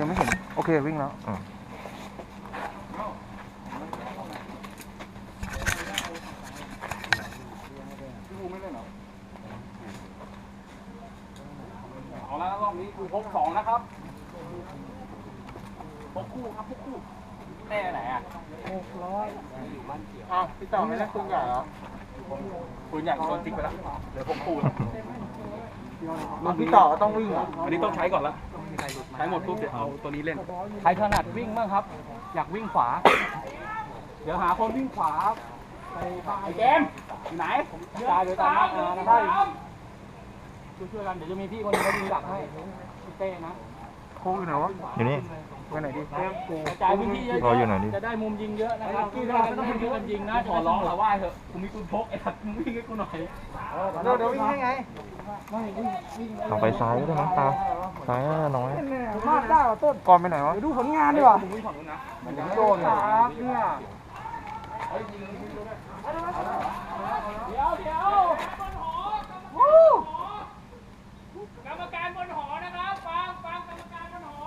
ยังไม่เห็น โอเค วิ่งแล้วอ่าพี่ภูไม่เล่นเหรอเอาละรอบนี้คือพกสองนะครับพกคู่ครับพกคู่แน่ไหนอะอ้าวพี่ต่อไม่ได้ปืนใหญ่เหรอปืนใหญ่โดนทิ้งไปแล้วเหลือพกคู่แล้วลุง พี่ต่อก็ต้องวิ่งเหรออันนี้ต้องใช้ก่อนละใช้หมดปุ๊บเดี๋ยวเอาตัวนี้เล่น ใครถนัดวิ่งบ้างครับ อยากวิ่งขวา เดี๋ยวหาคนวิ่งขวาไปไอ้เกมอยู่ไหนตายโดยตามนัดอ่านะครับช่วยๆกันเดี๋ยวจะมีพี่คนหนึงเขายิงดักให้พี่เต้นะโค้งอยู่ไหนวะอยู่นี่ไปไหนดีกระจายพื้นที่เยอะรออยู่ไหนดิจะได้มุมยิงเยอะนะครับที่ได้ก็ต้องยิงกันยิงนะขอร้องแต่ว่าเถอะกูมีปืนพกไอ้สัตว์มึงวิ่งให้กูหน่อยเดี๋ยวเดี๋ยววิ่งให้ไง เอาไปซ้ายก็ได้นะตาซ้ายน่าจะน้อยมากได้เหรอต้นก่อนไปไหนวะดูผลงานดีกว่ามึงวิ่งฝั่งนู้นนะโดนครับเนี่ยเดี๋ยวเดี๋ยวกรรมการบนหอนะครับฟังฟังกรรมการบนหอ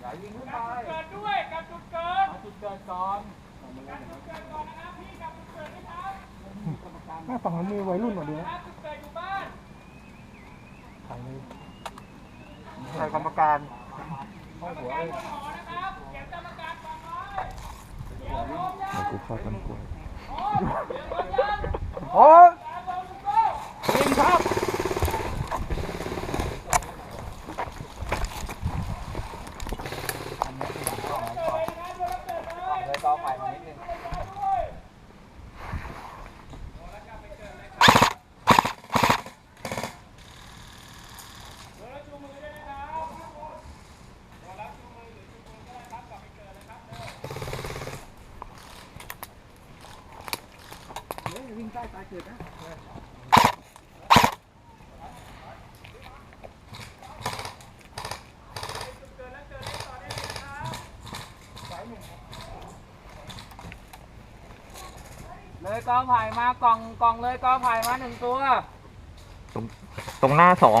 อย่ายิงขึ้นไปเกิดด้วยกับจุดเกิดจุดเกิดก่อนกับจุดเกิดก่อนนะครับพี่กับจุดเกิดนะครับแม่ฝั่งนั้นมีวัยรุ่นกว่าดีนะถ้าจุดเกิดอยู่บ้าน ใคร กรรมการกรรมการบนหอนะครับเก็บกรรมการฟังไว้เดี๋ยวลงยังเอากูเข้าต้นกล้วยเดี๋ยวลง วิ่งใต้ตารลงลูกโซ่ยิงครับเลยกอไผ่มากล่องกล่องเลยกอไผ่มาหนึ่งตัว ตรงตรงหน้าสอง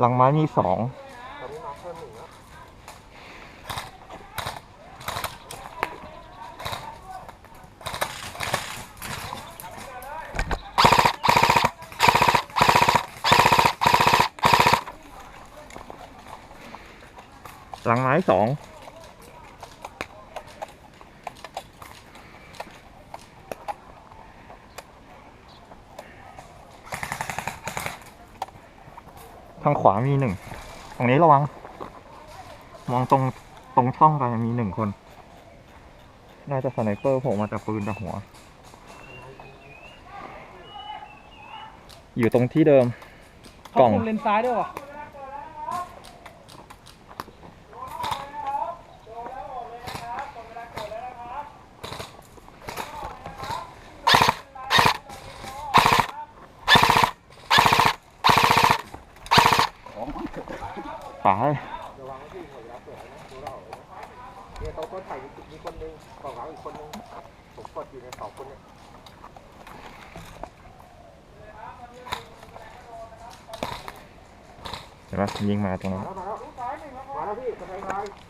หลังไม้มีสองหลังไม้สอง ทางขวามีหนึ่งตรงนี้ระวัง มองตรงตรงช่องไปมีหนึ่งคน น่าจะสไนเปอร์โผล่มาจากปืนจากหัว อยู่ตรงที่เดิมกล่องเลนซ้ายด้วยวะ ตายเนี่ยเขาก็ถ่ายมีคนนึงกองหลังอีกคนนึงผมกดอยู่ในสองคนเนี่ยเห็นไหมยิงมาตรงนั้นมาแล้วมาแล้วมาแล้วพี่กระได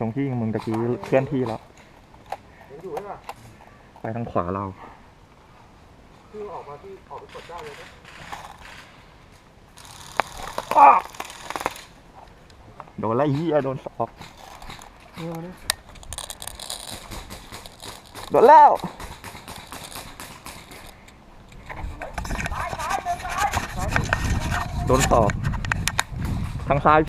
ตรงที่มึงตะกี้เคลื่อนที่แล้ว ยังอยู่ใช่ป่ะไปทางขวาเรา คือออกมาที่ออกไปกดได้เลยนะโดนไล่เหี้ยโดนสอกโดนแล้วโดนสอบทางซ้าย